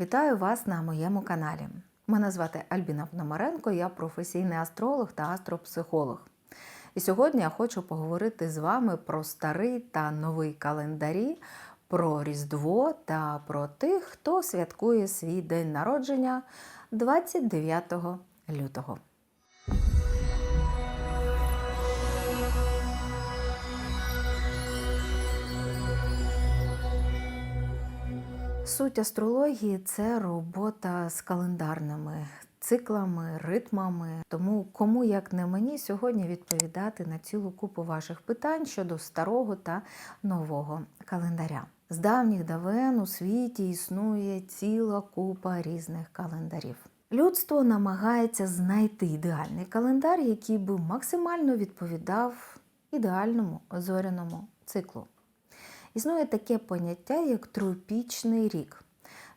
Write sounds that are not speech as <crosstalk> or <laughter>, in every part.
Вітаю вас на моєму каналі. Мене звати Альбіна Пономаренко, я професійний астролог та астропсихолог. І сьогодні я хочу поговорити з вами про старий та новий календарі, про Різдво та про тих, хто святкує свій день народження 29 лютого. Суть астрології це робота з календарними циклами, ритмами. Тому кому як не мені сьогодні відповідати на цілу купу ваших питань щодо старого та нового календаря. З давніх давен у світі існує ціла купа різних календарів. Людство намагається знайти ідеальний календар, який би максимально відповідав ідеальному зоряному циклу. Існує таке поняття, як тропічний рік.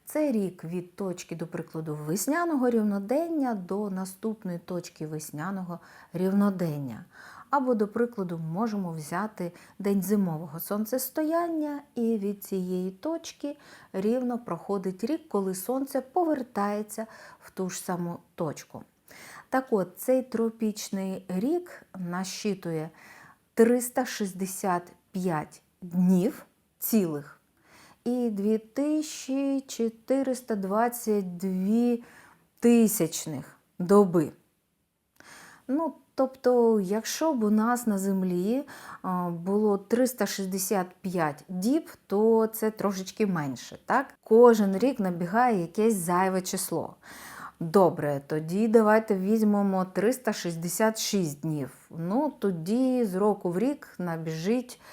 Це рік від точки, до прикладу, весняного рівнодення до наступної точки весняного рівнодення. Або, до прикладу, можемо взяти день зимового сонцестояння, і від цієї точки рівно проходить рік, коли сонце повертається в ту ж саму точку. Так от, цей тропічний рік насчитує 365 днів цілих і 2422 тисячних доби. Ну, тобто, якщо б у нас на землі було 365 діб, то це трошечки менше. Так? Кожен рік набігає якесь зайве число. Добре, тоді давайте візьмемо 366 днів. Ну, тоді з року в рік набіжить е,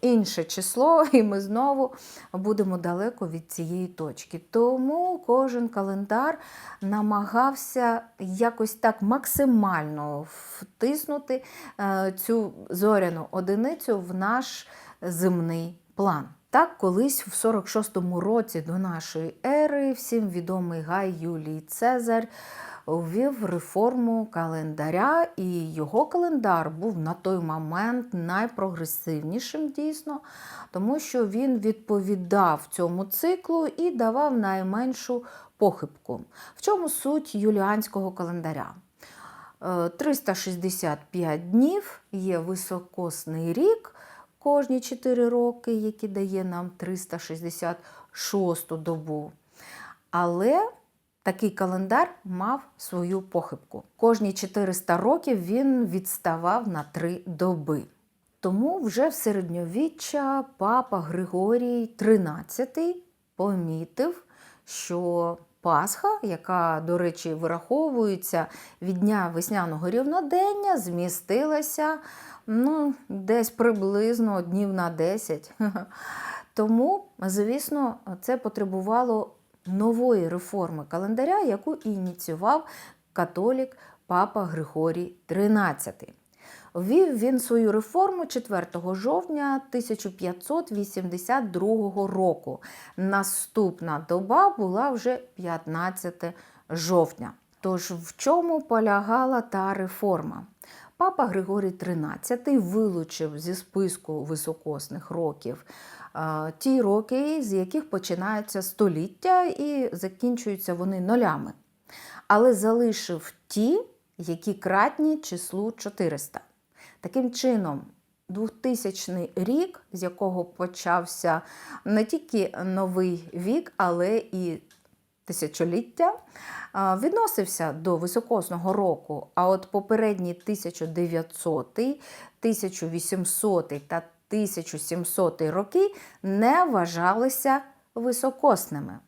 інше число, <laughs> і ми знову будемо далеко від цієї точки. Тому кожен календар намагався якось так максимально втиснути е, цю зоряну одиницю в наш земний план. Так, колись в 46-му році до нашої ери всім відомий Гай Юлій Цезар ввів реформу календаря, і його календар був на той момент найпрогресивнішим дійсно, тому що він відповідав цьому циклу і давав найменшу похибку. В чому суть юліанського календаря? Е, 365 днів є високосний рік кожні 4 роки, який дає нам 366 добу. Але такий календар мав свою похибку. Кожні 400 років він відставав на 3 доби. Тому вже в середньовіччя папа Григорій XIII помітив, що Пасха, яка, до речі, вираховується від дня весняного рівнодення, змістилася ну, десь приблизно днів на 10. <laughs> Тому, звісно, це потребувало нової реформи календаря, яку ініціював католік папа Григорій XIII. Ввів він свою реформу 4 жовтня 1582 року. Наступна доба була вже 15 жовтня. Тож в чому полягала та реформа? Папа Григорій XIII вилучив зі списку високосних років ті роки, з яких починаються століття і закінчуються вони нолями. Але залишив ті, які кратні числу 400. Таким чином, 2000 рік, з якого почався не тільки новий вік, але і тисячоліття, відносився до високосного року. А от попередні 1900, 1800 та 1700 роки не вважалися високосними.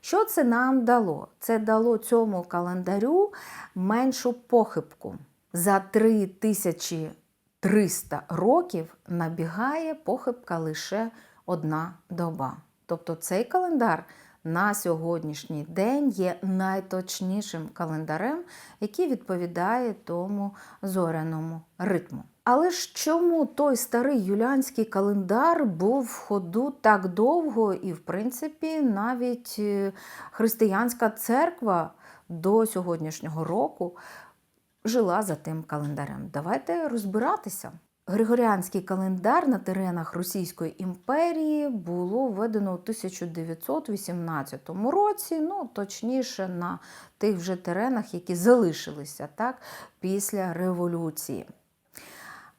Що це нам дало? Це дало цьому календарю меншу похибку. За 3300 років набігає похибка лише одна доба. Тобто цей календар на сьогоднішній день є найточнішим календарем, який відповідає тому зоряному ритму. Але ж чому той старий юліанський календар був в ходу так довго, і, в принципі, навіть е, християнська церква до сьогоднішнього року жила за тим календарем? Давайте розбиратися. Григоріанський календар на теренах Російської імперії було введено у 1918 році, ну точніше на тих вже теренах, які залишилися так, після революції.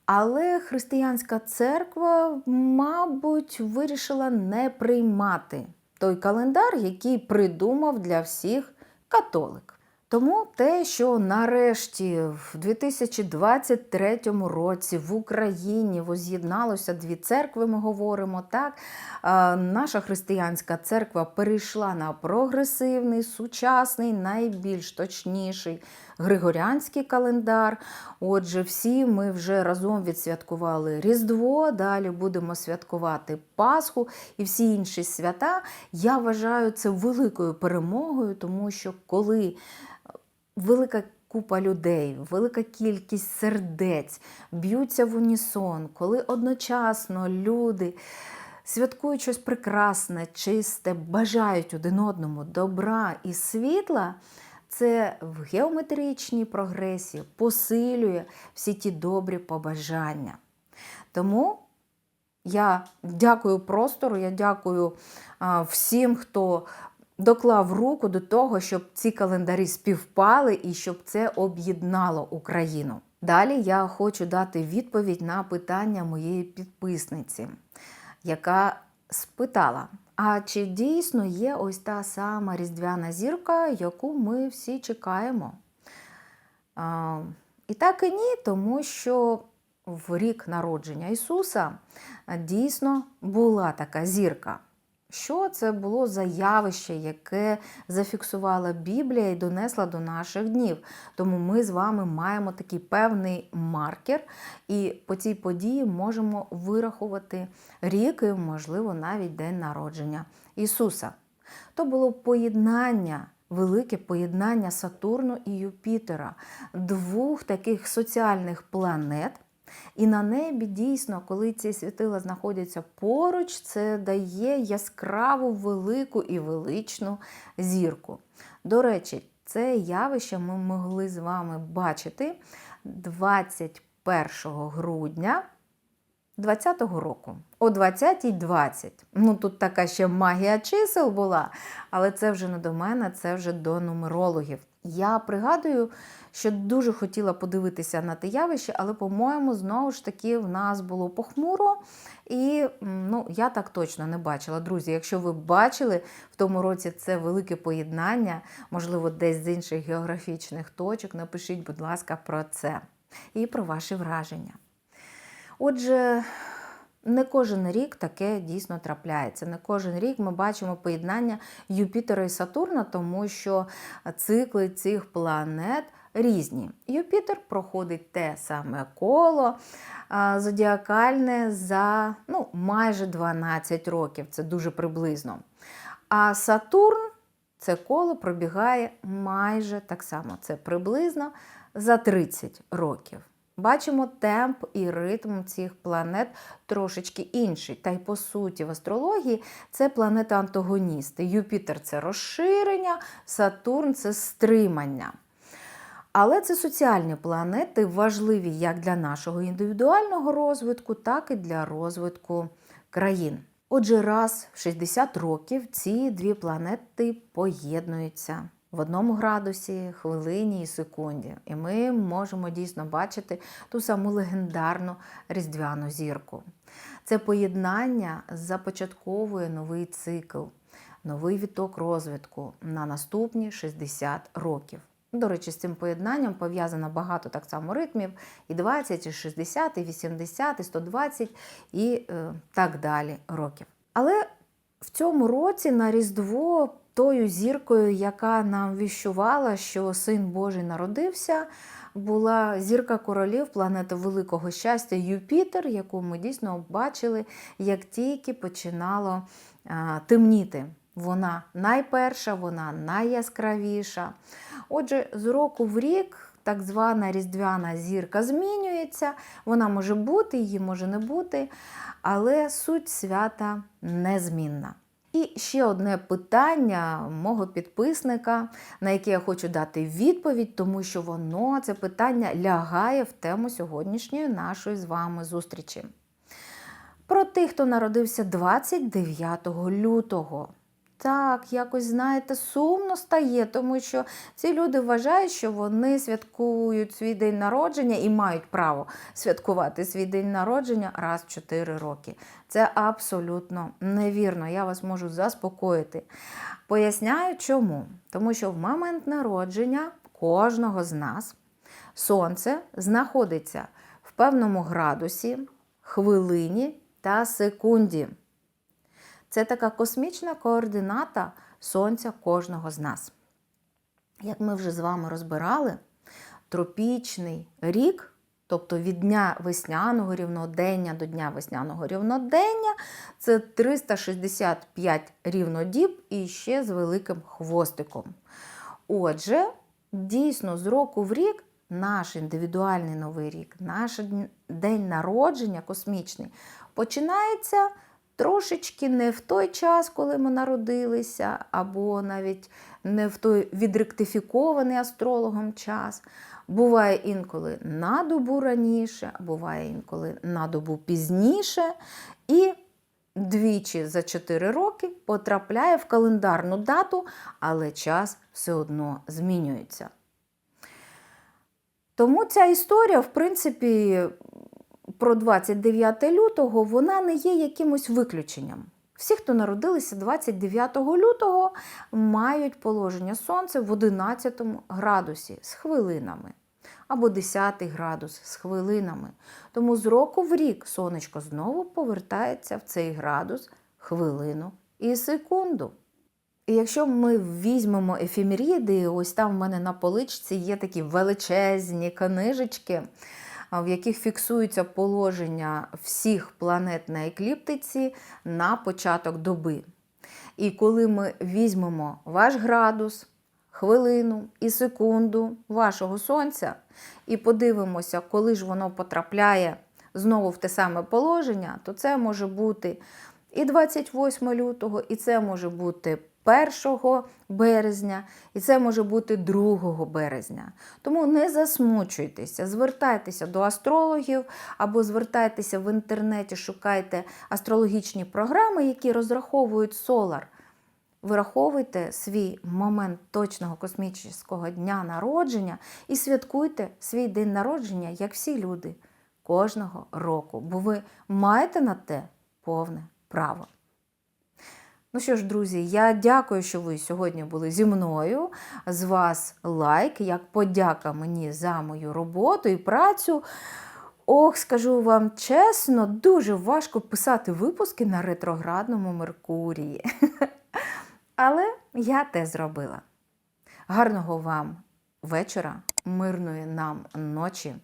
Але християнська церква, мабуть, вирішила не приймати той календар, який придумав для всіх католик. Тому те, що нарешті в 2023 році в Україні воз'єдналося дві церкви, ми говоримо так. Наша християнська церква перейшла на прогресивний, сучасний, найбільш точніший григоріанський календар. Отже, всі ми вже разом відсвяткували Різдво, далі будемо святкувати Пасху і всі інші свята. Я вважаю це великою перемогою, тому що коли велика купа людей, велика кількість сердець б'ються в унісон, коли одночасно люди святкують щось прекрасне, чисте, бажають один одному добра і світла. Це в геометричній прогресії посилює всі ті добрі побажання. Тому я дякую простору, я дякую всім, хто доклав руку до того, щоб ці календарі співпали і щоб це об'єднало Україну. Далі я хочу дати відповідь на питання моєї підписниці, яка спитала: а чи дійсно є ось та сама різдвяна зірка, яку ми всі чекаємо? А, і так і ні, тому що в рік народження Ісуса дійсно була така зірка. Що це було за явище, яке зафіксувала Біблія і донесла до наших днів? Тому ми з вами маємо такий певний маркер, і по цій події можемо вирахувати рік, і, можливо, навіть день народження Ісуса. То було поєднання. Велике поєднання Сатурну і Юпітера, двох таких соціальних планет, і на небі дійсно, коли ці світила знаходяться поруч, це дає яскраву велику і величну зірку. До речі, це явище ми могли з вами бачити 21 грудня 20-го року о 20.20. Ну тут така ще магія чисел була, але це вже не до мене, це вже до нумерологів. Я пригадую, що дуже хотіла подивитися на те явище, але, по-моєму, знову ж таки в нас було похмуро. І ну, я так точно не бачила. Друзі, якщо ви бачили в тому році це велике поєднання, можливо, десь з інших географічних точок, напишіть, будь ласка, про це і про ваші враження. Отже, не кожен рік таке дійсно трапляється. Не кожен рік ми бачимо поєднання Юпітера і Сатурна, тому що цикли цих планет різні. Юпітер проходить те саме коло зодіакальне за ну, майже 12 років, це дуже приблизно. А Сатурн це коло пробігає майже так само, це приблизно за 30 років. Бачимо темп і ритм цих планет трошечки інший. Та й по суті, в астрології це планети-антагоністи. Юпітер це розширення, Сатурн це стримання. Але це соціальні планети важливі як для нашого індивідуального розвитку, так і для розвитку країн. Отже, раз в 60 років ці дві планети поєднуються в одному градусі, хвилині і секунді. І ми можемо дійсно бачити ту саму легендарну різдвяну зірку. Це поєднання започатковує новий цикл, новий віток розвитку на наступні 60 років. До речі, з цим поєднанням пов'язано багато так само ритмів: і 20, і 60, і 80, і 120, і е, так далі років. Але в цьому році на Різдво тою зіркою, яка нам віщувала, що Син Божий народився, була зірка королів планети Великого щастя Юпітер, яку ми дійсно бачили, як тільки починало а, темніти. Вона найперша, вона найяскравіша. Отже, з року в рік так звана різдвяна зірка змінюється, вона може бути, її може не бути, але суть свята незмінна. І ще одне питання мого підписника, на яке я хочу дати відповідь, тому що воно це питання лягає в тему сьогоднішньої нашої з вами зустрічі. Про тих, хто народився 29 лютого. Так, якось, знаєте, сумно стає, тому що ці люди вважають, що вони святкують свій день народження і мають право святкувати свій день народження раз в 4 роки. Це абсолютно невірно. Я вас можу заспокоїти. Поясняю чому. Тому що в момент народження кожного з нас сонце знаходиться в певному градусі, хвилині та секунді. Це така космічна координата Сонця кожного з нас. Як ми вже з вами розбирали, тропічний рік, тобто від дня весняного рівнодення до дня весняного рівнодення, це 365 рівнодіб і ще з великим хвостиком. Отже, дійсно, з року в рік наш індивідуальний новий рік, наш день народження космічний починається трошечки не в той час, коли ми народилися, або навіть не в той відректифікований астрологом час. Буває інколи на добу раніше, буває інколи на добу пізніше. І двічі за 4 роки потрапляє в календарну дату, але час все одно змінюється. Тому ця історія, в принципі, про 29 лютого, вона не є якимось виключенням. Всі, хто народилися 29 лютого, мають положення сонця в 11 градусі з хвилинами. Або 10 градус з хвилинами. Тому з року в рік сонечко знову повертається в цей градус, хвилину і секунду. І якщо ми візьмемо ефемеріди, ось там в мене на поличці є такі величезні книжечки, в яких фіксується положення всіх планет на екліптиці на початок доби. І коли ми візьмемо ваш градус, хвилину і секунду вашого сонця, і подивимося, коли ж воно потрапляє знову в те саме положення, то це може бути і 28 лютого, і це може бути 1 березня, і це може бути 2 березня. Тому не засмучуйтеся, звертайтеся до астрологів або звертайтеся в інтернеті, шукайте астрологічні програми, які розраховують солар. Вираховуйте свій момент точного космічного дня народження і святкуйте свій день народження, як всі люди, кожного року, бо ви маєте на те повне право. Ну що ж, друзі, я дякую, що ви сьогодні були зі мною. З вас лайк, як подяка мені за мою роботу і працю. Ох, скажу вам чесно, дуже важко писати випуски на ретроградному Меркурії. <laughs> Але я те зробила. Гарного вам вечора, мирної нам ночі,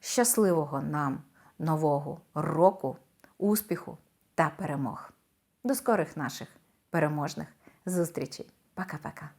щасливого нам нового року, успіху та перемог. До скорих наших переможних зустрічей. Пока-пока.